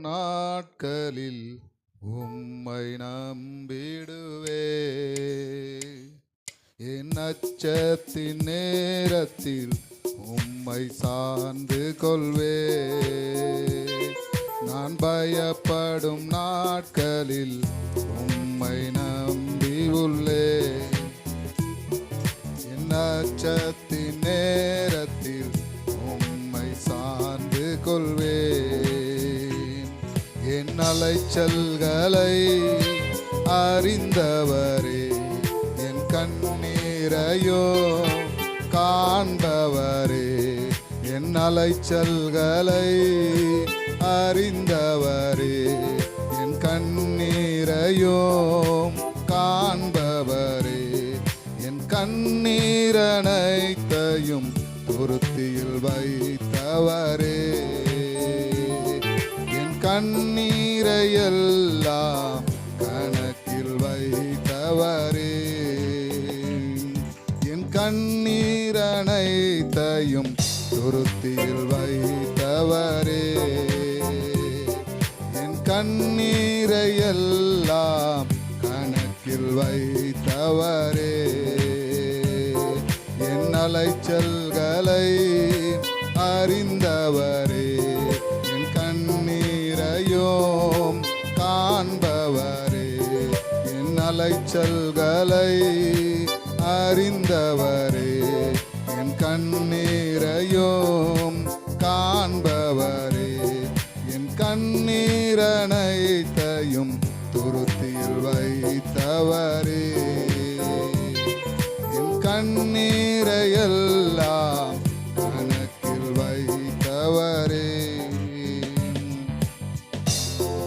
நாட்களில் உம்மை நம்பிடுவே. என் அச்சத்தின் நேரத்தில் உம்மை சார்ந்து கொள்வே. நான் பயப்படும் நாட்களில் உம்மை நம்பி உள்ளே. என் அச்சத்தின் நேரத்தில் உம்மை சார்ந்து கொள்வே. அலைச்சல்களை அறிந்தவரே என் கண்ணீரையோ காண்பவரே என் அலைச்சல்களை அறிந்தவரே என் கண்ணீரையோ காண்பவரே என் கண்ணீரனைத்தையும் துருத்தியில் வைத்தவரே என் எல்லாம் கணக்கில் வைத்தவரே. என் கண்ணீரனைத்தையும் துருத்தியில் வைத்தவரே. என் கண்ணீரை எல்லாம் கணக்கில் வைத்தவரே. என் அலைச்சல்களை அறிந்தவரே. அலைச்சல்களை அறிந்தவரே என் கண்ணீரையோம் காண்பவரே என் கண்ணீரனைத்தையும் துருத்தில் வைத்தவரே. என் கண்ணீரையெல்லாம் கணக்கில் வைத்தவரே.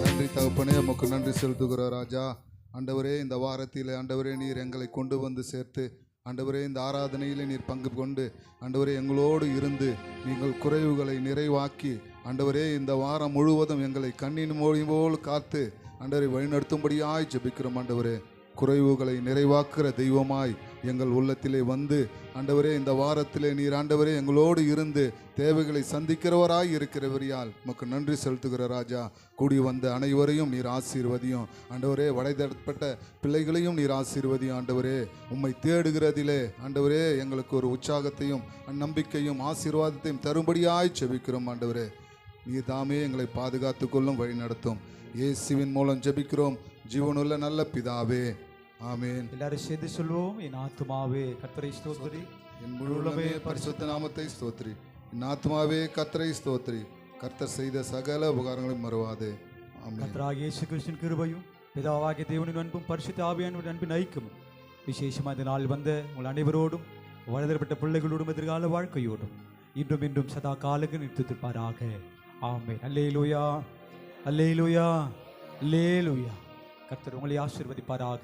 நன்றி தகப்பனே உமக்கு நன்றி செலுத்துகிறோம் ராஜா. ஆண்டவரே இந்த வாரத்தில் ஆண்டவரே நீர் எங்களை கொண்டு வந்து சேர்த்து ஆண்டவரே இந்த ஆராதனையில் நீர் பங்கு கொண்டு ஆண்டவரே எங்களோடு இருந்து நீங்கள் குறைவுகளை நிறைவாக்கி ஆண்டவரே இந்த வாரம் முழுவதும் எங்களை கண்ணின் மொழி போல் காத்து ஆண்டவரை வழிநடத்தும்படியாய் ஜபிக்கிறோம் ஆண்டவரே. குறைவுகளை நிறைவாக்குற தெய்வமாய் எங்கள் உள்ளத்திலே வந்து ஆண்டவரே இந்த வாரத்திலே நீர் ஆண்டவரே எங்களோடு இருந்து தேவைகளை சந்திக்கிறவராய் இருக்கிறவரியால் உமக்கு நன்றி செலுத்துகிற ராஜா. கூடி வந்த அனைவரையும் நீர் ஆசீர்வதியும். ஆண்டவரே வடைதடப்பட்ட பிள்ளைகளையும் நீர் ஆசீர்வதியும் ஆண்டவரே. உம்மை தேடுகிறதிலே ஆண்டவரே எங்களுக்கு ஒரு உற்சாகத்தையும் நம்பிக்கையும் ஆசீர்வாதத்தையும் தரும்படியாய் செபிக்கிறோம் ஆண்டவரே. நீர் தாமே எங்களை பாதுகாத்து கொள்ளும் வழி நடத்தும் இயேசுவின் மூலம் ஜெபிக்கிறோம். ஜீவனுள்ள நல்ல பிதாவே. ஆமேன். எல்லாரும் சேர்ந்து சொல்வோம் என் ஆத்துமாவே கர்த்தரை ஸ்தோத்திரி. என் முழுமே பரிசுத்த நாமத்தை ஸ்தோத்ரி என் ஆத்மாவே கர்த்தரை ஸ்தோத்ரி கர்த்தர் செய்த சகல உபகாரங்களையும் மறவாதே. ஆமென். கர்த்தராகிய இயேசு கிறிஸ்துவின் கிருபையும் பிதாவாகிய தேவனின் அன்பும் பரிசுத்த ஆவியானவரின் அன்பின் ஐக்கியமும் விசேஷமாக இந்த நாள் வந்த உங்கள் அனைவரோடும் வளர்ந்தப்பட்ட பிள்ளைகளோடும் எதிர்கால வாழ்க்கையோடும் இன்றும் இன்றும் சதா காலுக்கு நிறுத்திருப்பாராக ஆமே அல்லேலூயா. அல்லேலூயா. அல்லேலூயா. கர்த்தர் உங்களை ஆசீர்வதிப்பாராக.